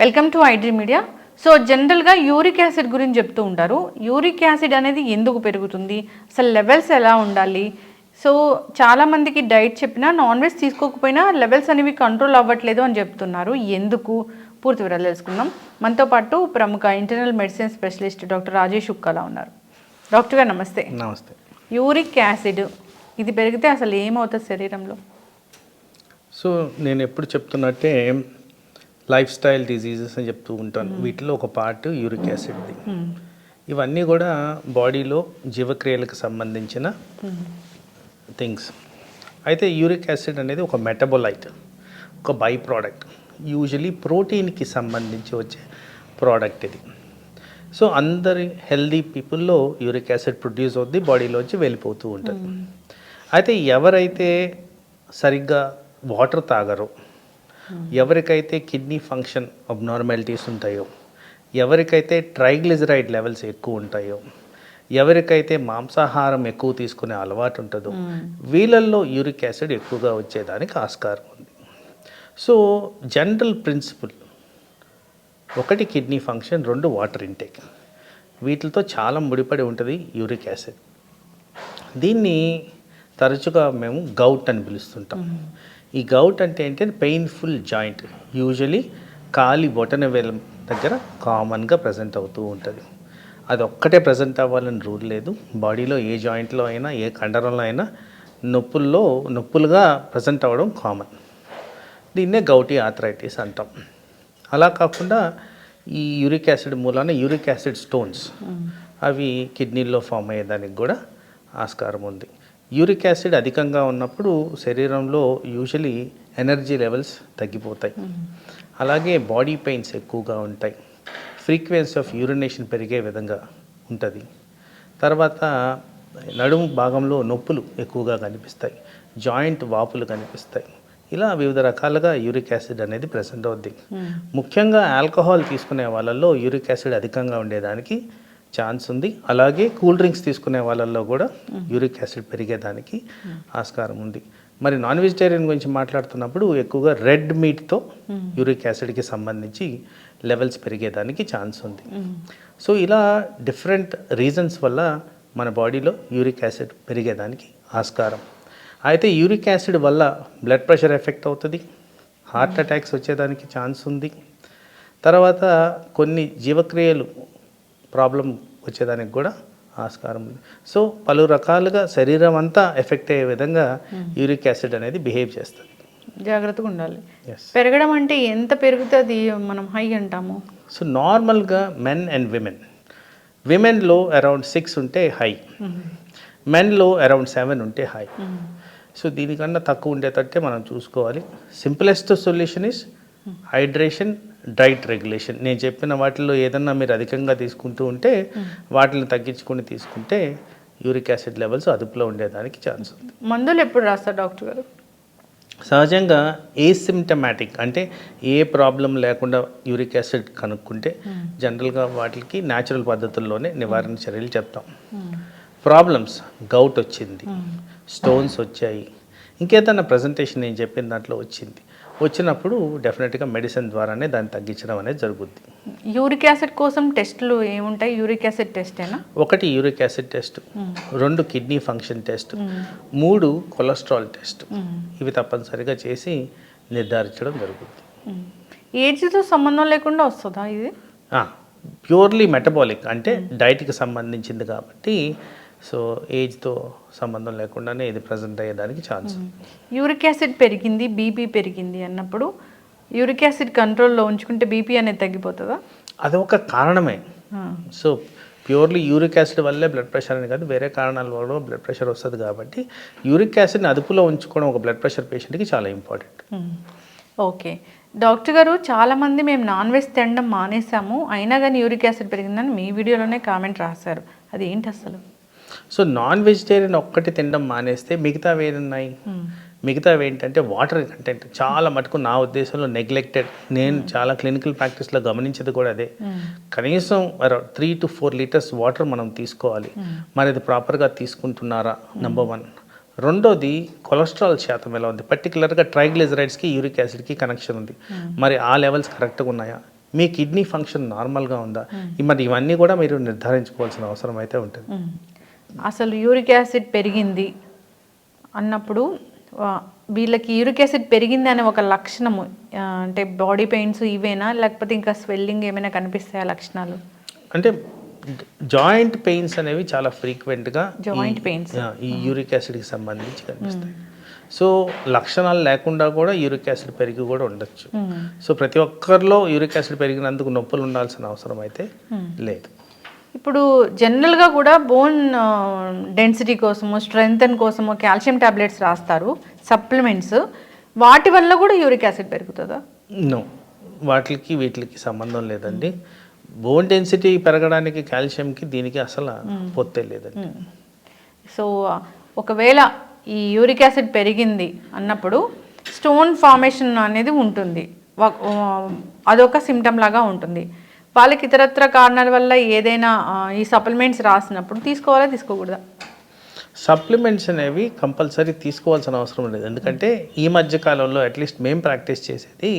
Welcome to iDream media so జనరల్గా uric acid గురించి చెప్తూ ఉంటారు. యూరిక్ యాసిడ్ అనేది ఎందుకు పెరుగుతుంది? అసలు లెవెల్స్ ఎలా ఉండాలి? సో చాలామందికి డైట్ చెప్పినా నాన్ వెజ్ తీసుకోకపోయినా లెవెల్స్ అనేవి కంట్రోల్ అవ్వట్లేదు అని చెప్తున్నారు. ఎందుకు? పూర్తి వివరాలు తెలుసుకుందాం. మనతో పాటు ప్రముఖ internal medicine specialist doctor Rajesh Ukkala ఉన్నారు. డాక్టర్ గారు నమస్తే. నమస్తే. యూరిక్ యాసిడ్ ఇది పెరిగితే అసలు ఏమవుతుంది శరీరంలో? సో నేను ఎప్పుడు చెప్తున్నట్టే లైఫ్ స్టైల్ డిజీజెస్ అని చెప్తూ ఉంటాను. వీటిలో ఒక పార్ట్ యూరిక్ యాసిడ్ది ఇవన్నీ కూడా బాడీలో జీవక్రియలకు సంబంధించిన థింగ్స్ అయితే యూరిక్ యాసిడ్ అనేది ఒక మెటబోలైట్ ఒక బై ప్రోడక్ట్ యూజువలీ ప్రోటీన్కి సంబంధించి వచ్చే ప్రోడక్ట్ ఇది. సో అందరి హెల్దీ పీపుల్లో యూరిక్ యాసిడ్ ప్రొడ్యూస్ అవుద్ది బాడీలోంచి వెళ్ళిపోతూ ఉంటుంది. అయితే ఎవరైతే సరిగ్గా వాటర్ తాగరో ఎవరికైతే కిడ్నీ ఫంక్షన్ అబ్నార్మాలిటీస్ ఉంటాయో ఎవరికైతే ట్రైగ్లిజరైడ్ లెవెల్స్ ఎక్కువ ఉంటాయో ఎవరికైతే మాంసాహారం ఎక్కువ తీసుకునే అలవాటు ఉంటుందో వీళ్ళల్లో యూరిక్ యాసిడ్ ఎక్కువగా వచ్చేదానికి ఆస్కారం ఉంది. సో జనరల్ ప్రిన్సిపల్ ఒకటి కిడ్నీ ఫంక్షన్ రెండు వాటర్ ఇంటేక్. వీటితో చాలా ముడిపడి ఉంటుంది యూరిక్ యాసిడ్. దీన్ని తరచుగా మేము గౌట్ అని పిలుస్తుంటాం. ఈ గౌట్ అంటే ఏంటంటే పెయిన్ఫుల్ జాయింట్ యూజువలీ కాలి బొటన వేల దగ్గర కామన్గా ప్రజెంట్ అవుతూ ఉంటుంది. అది ఒక్కటే ప్రజెంట్ అవ్వాలని రూల్ లేదు. బాడీలో ఏ జాయింట్లో అయినా ఏ కండరంలో అయినా నొప్పుల్లో నొప్పులుగా ప్రజెంట్ అవ్వడం కామన్ దీన్నే గౌటీ ఆథరైటిస్ అంటాం. అలా కాకుండా ఈ యూరిక్ యాసిడ్ మూలాన యూరిక్ యాసిడ్ స్టోన్స్ అవి కిడ్నీల్లో ఫామ్ అయ్యేదానికి కూడా ఆస్కారం ఉంది. యూరిక్ యాసిడ్ అధికంగా ఉన్నప్పుడు శరీరంలో యూజువలీ ఎనర్జీ లెవెల్స్ తగ్గిపోతాయి. అలాగే బాడీ పెయిన్స్ ఎక్కువగా ఉంటాయి. ఫ్రీక్వెన్సీ ఆఫ్ యూరినేషన్ పెరిగే విధంగా ఉంటుంది. తర్వాత నడుము భాగంలో నొప్పులు ఎక్కువగా కనిపిస్తాయి. జాయింట్ వాపులు కనిపిస్తాయి. ఇలా వివిధ రకాలుగా యూరిక్ యాసిడ్ అనేది ప్రెసెంట్ అవుద్ది. ముఖ్యంగా ఆల్కహాల్ తీసుకునే వాళ్ళల్లో యూరిక్ యాసిడ్ అధికంగా ఉండేదానికి ఛాన్స్ ఉంది. అలాగే కూల్ డ్రింక్స్ తీసుకునే వాళ్ళల్లో కూడా యూరిక్ యాసిడ్ పెరిగేదానికి ఆస్కారం ఉంది. మరి నాన్ వెజిటేరియన్ గురించి మాట్లాడుతున్నప్పుడు ఎక్కువగా రెడ్ మీట్తో యూరిక్ యాసిడ్కి సంబంధించి లెవెల్స్ పెరిగేదానికి ఛాన్స్ ఉంది. సో ఇలా డిఫరెంట్ రీజన్స్ వల్ల మన బాడీలో యూరిక్ యాసిడ్ పెరిగేదానికి ఆస్కారం. అయితే యూరిక్ యాసిడ్ వల్ల బ్లడ్ ప్రెషర్ ఎఫెక్ట్ అవుతుంది హార్ట్ అటాక్స్ వచ్చేదానికి ఛాన్స్ ఉంది. తర్వాత కొన్ని జీవక్రియలు ప్రాబ్లం వచ్చేదానికి కూడా ఆస్కారం ఉంది. సో పలు రకాలుగా శరీరం అంతా ఎఫెక్ట్ అయ్యే విధంగా యూరిక్ యాసిడ్ అనేది బిహేవ్ చేస్తుంది. జాగ్రత్తగా ఉండాలి. పెరగడం అంటే ఎంత పెరుగుతుంది మనం హై అంటాము? సో నార్మల్గా మెన్ అండ్ విమెన్. విమెన్లో అరౌండ్ సిక్స్ ఉంటే హై. మెన్లో అరౌండ్ సెవెన్ ఉంటే హై. సో దీనికన్నా తక్కువ ఉండేటట్టే మనం చూసుకోవాలి. Simplest solution is hydration diet regulation. నేను చెప్పిన వాటిలో ఏదన్నా మీరు అధికంగా తీసుకుంటూ ఉంటే వాటిని తగ్గించుకొని తీసుకుంటే యూరిక్ యాసిడ్ లెవెల్స్ అదుపులో ఉండేదానికి ఛాన్స్ ఉంది. మందులు ఎప్పుడు రాస్తారు డాక్టర్ గారు? సహజంగా ఏసిమ్టమాటిక్ అంటే ఏ ప్రాబ్లం లేకుండా యూరిక్ యాసిడ్ కనుక్కుంటే జనరల్గా వాటికి న్యాచురల్ పద్ధతుల్లోనే నివారణ చర్యలు చెప్తాం. ప్రాబ్లమ్స్ గౌట్ వచ్చింది. స్టోన్స్ వచ్చాయి. ఇంకేదన్నా ప్రజెంటేషన్ నేను చెప్పిన దాంట్లో వచ్చింది. వచ్చినప్పుడు డెఫినెట్గా మెడిసిన్ ద్వారానే దాన్ని తగ్గించడం అనేది జరుగుద్ది. యూరిక్ యాసిడ్ కోసం టెస్ట్లు ఏముంటాయి? యూరిక్ యాసిడ్ టెస్టేనా? ఒకటి యూరిక్ యాసిడ్ టెస్ట్ రెండు కిడ్నీ ఫంక్షన్ టెస్ట్ మూడు కొలెస్ట్రాల్ టెస్ట్. ఇవి తప్పనిసరిగా చేసి నిర్ధారించడం జరుగుతుంది ఏజ్తో సంబంధం లేకుండా వస్తుందా ఇది? ప్యూర్లీ మెటబాలిక్ అంటే డైట్కి సంబంధించింది కాబట్టి సో ఏజ్తో సంబంధం లేకుండానే ఇది ప్రజెంట్ అయ్యేదానికి ఛాన్స్. యూరిక్ యాసిడ్ పెరిగింది బీపీ పెరిగింది అన్నప్పుడు యూరిక్ యాసిడ్ కంట్రోల్లో ఉంచుకుంటే బీపీ అనేది తగ్గిపోతుందా? అది ఒక కారణమే. సో ప్యూర్లీ యూరిక్ యాసిడ్ వల్లే బ్లడ్ ప్రెషర్ అని కాదు వేరే కారణాల వల్ల బ్లడ్ ప్రెషర్ వస్తుంది కాబట్టి యూరిక్ యాసిడ్ని అదుపులో ఉంచుకోవడం ఒక బ్లడ్ ప్రెషర్ పేషెంట్కి చాలా ఇంపార్టెంట్. ఓకే. డాక్టర్ గారు చాలామంది మేము నాన్ వెజ్ తినడం మానేసాము అయినా కానీ యూరిక్ యాసిడ్ పెరిగిందని మీ వీడియోలోనే కామెంట్ రాశారు. అది ఏంటి అసలు? సో నాన్ వెజిటేరియన్ ఒక్కటి తినడం మానేస్తే మిగతావి ఏమున్నాయి? మిగతావి ఏంటంటే వాటర్ కంటెంట్. చాలా మటుకు నా ఉద్దేశంలో నెగ్లెక్టెడ్ నేను చాలా క్లినికల్ ప్రాక్టీస్లో గమనించేది కూడా అదే. కనీసం three to four litres water మనం తీసుకోవాలి. మరి అది ప్రాపర్గా తీసుకుంటున్నారా? నెంబర్ వన్ రెండోది కొలెస్ట్రాల్ శాతం ఎలా ఉంది? పర్టికులర్గా ట్రైగ్లిజరైడ్స్కి యూరిక్ యాసిడ్కి కనెక్షన్ ఉంది. మరి ఆ లెవెల్స్ కరెక్ట్గా ఉన్నాయా? మీ కిడ్నీ ఫంక్షన్ నార్మల్గా ఉందా? మరి ఇవన్నీ కూడా మీరు నిర్ధారించుకోవాల్సిన అవసరం అయితే ఉంటుంది. అసలు యూరిక్ యాసిడ్ పెరిగింది అన్నప్పుడు వీళ్ళకి యూరిక్ యాసిడ్ పెరిగింది అనే ఒక లక్షణము అంటే బాడీ పెయిన్స్ ఇవేనా? లేకపోతే ఇంకా స్వెల్లింగ్ ఏమైనా కనిపిస్తాయా లక్షణాలు? అంటే జాయింట్ పెయిన్స్ అనేవి చాలా ఫ్రీక్వెంట్గా Joint pains. ఈ యూరిక్ యాసిడ్కి సంబంధించి కనిపిస్తాయి. సో లక్షణాలు లేకుండా కూడా యూరిక్ యాసిడ్ పెరిగి కూడా ఉండొచ్చు. సో ప్రతి ఒక్కరిలో యూరిక్ యాసిడ్ పెరిగినందుకు నొప్పులు ఉండాల్సిన అవసరం అయితే లేదు. ఇప్పుడు జనరల్గా కూడా బోన్ డెన్సిటీ కోసము స్ట్రెంగ్తన్ కోసము కాల్షియం టాబ్లెట్స్ రాస్తారు సప్లిమెంట్స్ వాటి వల్ల కూడా యూరిక్ యాసిడ్ పెరుగుతుందా? నో వాటికి వీటికి సంబంధం లేదండి. బోన్ డెన్సిటీ పెరగడానికి కాల్షియంకి దీనికి అసలు పొత్తే లేదండి. సో ఒకవేళ ఈ యూరిక్ యాసిడ్ పెరిగింది అన్నప్పుడు స్టోన్ ఫార్మేషన్ అనేది ఉంటుంది. అదొక సిమ్టమ్ లాగా ఉంటుంది. వాళ్ళకి ఇతరత్ర కారణాల వల్ల ఏదైనా ఈ సప్లిమెంట్స్ రాసినప్పుడు తీసుకోవాలా తీసుకోకూడదా? సప్లిమెంట్స్ అనేవి కంపల్సరీ తీసుకోవాల్సిన అవసరం లేదు. ఎందుకంటే ఈ మధ్య కాలంలో అట్లీస్ట్ మేము ప్రాక్టీస్ చేసేది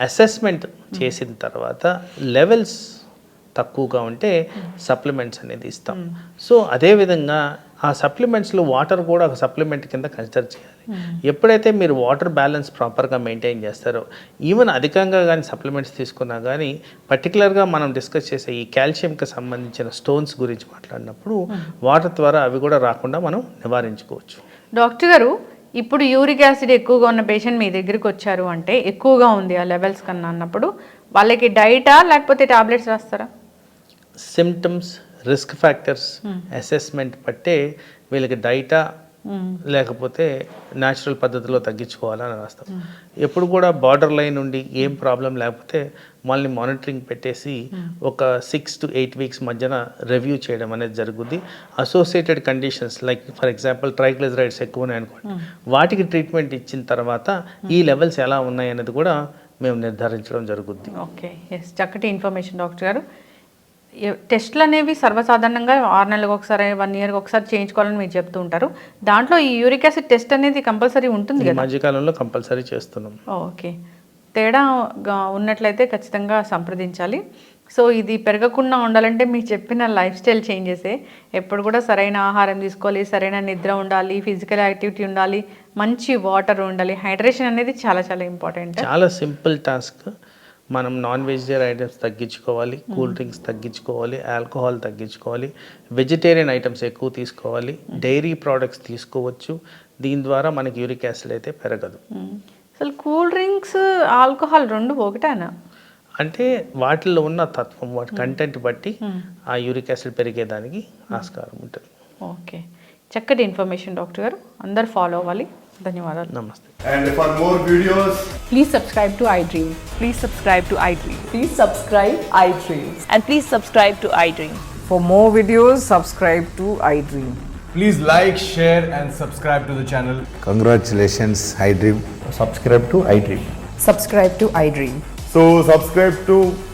అసెస్మెంట్ చేసిన తర్వాత లెవెల్స్ తక్కువగా ఉంటే సప్లిమెంట్స్ అనేది ఇస్తాం. సో అదేవిధంగా ఆ సప్లిమెంట్స్లో వాటర్ కూడా ఒక సప్లిమెంట్ కింద కన్సిడర్ చేయాలి. ఎప్పుడైతే మీరు వాటర్ బ్యాలెన్స్ ప్రాపర్గా మెయింటైన్ చేస్తారో ఈవెన్ అధికంగా కానీ సప్లిమెంట్స్ తీసుకున్నా కానీ పర్టికులర్గా మనం డిస్కస్ చేసే ఈ కాల్షియంకి సంబంధించిన స్టోన్స్ గురించి మాట్లాడినప్పుడు వాటర్ ద్వారా అవి కూడా రాకుండా మనం నివారించుకోవచ్చు. డాక్టర్ గారు ఇప్పుడు యూరిక్ యాసిడ్ ఎక్కువగా ఉన్న పేషెంట్ మీ దగ్గరికి వచ్చారు అంటే ఎక్కువగా ఉంది ఆ లెవెల్స్ కన్నా అన్నప్పుడు వాళ్ళకి డైటా లేకపోతే టాబ్లెట్స్ రాస్తారా? సిమ్టమ్స్ రిస్క్ ఫ్యాక్టర్స్ అసెస్మెంట్ బట్టే వీళ్ళకి డైటా లేకపోతే న్యాచురల్ పద్ధతిలో తగ్గించుకోవాలని రాస్తాం ఎప్పుడు కూడా బార్డర్ లైన్ ఉండి ఏం ప్రాబ్లం లేకపోతే వాళ్ళని మానిటరింగ్ పెట్టేసి ఒక సిక్స్ టు ఎయిట్ వీక్స్ మధ్యన రివ్యూ చేయడం అనేది జరుగుద్ది. Associated conditions like for example triglycerides ఎక్కువ ఉన్నాయనుకోండి వాటికి ట్రీట్మెంట్ ఇచ్చిన తర్వాత ఈ లెవెల్స్ ఎలా ఉన్నాయి అనేది కూడా మేము నిర్ధారించడం జరుగుద్ది. ఓకే ఎస్ చక్కటి ఇన్ఫర్మేషన్ డాక్టర్ గారు. టెస్ట్లు అనేవి సర్వసాధారణంగా ఆరు నెలలకు ఒకసారి వన్ ఇయర్కి ఒకసారి చేయించుకోవాలని మీరు చెప్తూ ఉంటారు. దాంట్లో ఈ యూరిక్ యాసిడ్ టెస్ట్ అనేది కంపల్సరీ ఉంటుంది కదా? మధ్యకాలంలో కంపల్సరీ చేస్తున్నాం. ఓకే. తేడా ఉన్నట్లయితే ఖచ్చితంగా సంప్రదించాలి. సో ఇది పెరగకుండా ఉండాలంటే మీరు చెప్పిన లైఫ్ స్టైల్ చేంజెసే. ఎప్పుడు కూడా సరైన ఆహారం తీసుకోవాలి సరైన నిద్ర ఉండాలి ఫిజికల్ యాక్టివిటీ ఉండాలి మంచి వాటర్ ఉండాలి. హైడ్రేషన్ అనేది చాలా చాలా ఇంపార్టెంట్. చాలా సింపుల్ టాస్క్. మనం నాన్ వెజిటేరియన్ ఐటమ్స్ తగ్గించుకోవాలి కూల్ డ్రింక్స్ తగ్గించుకోవాలి ఆల్కహాల్ తగ్గించుకోవాలి వెజిటేరియన్ ఐటమ్స్ ఎక్కువ తీసుకోవాలి డైరీ ప్రోడక్ట్స్ తీసుకోవచ్చు. దీని ద్వారా మనకి యూరిక్ యాసిడ్ అయితే పెరగదు. అసలు కూల్ డ్రింక్స్ ఆల్కహాల్ రెండు ఒకటేనా? అంటే వాటిల్లో ఉన్న తత్వం వాటి కంటెంట్ బట్టి ఆ యూరిక్ యాసిడ్ పెరిగేదానికి ఆస్కారం ఉంటుంది. ఓకే చక్కటి ఇన్ఫర్మేషన్ డాక్టర్ గారు అందరు ఫాలో అవ్వాలి ధన్యవాదాలు నమస్తే And for more videos, Please subscribe to iDream. Please subscribe to iDream. Please subscribe iDream. And please subscribe to iDream. For more videos, subscribe to iDream. please like, share, and subscribe to the channel. Congratulations, iDream. subscribe to iDream. Subscribe to iDream. So, subscribe to iDream Media. I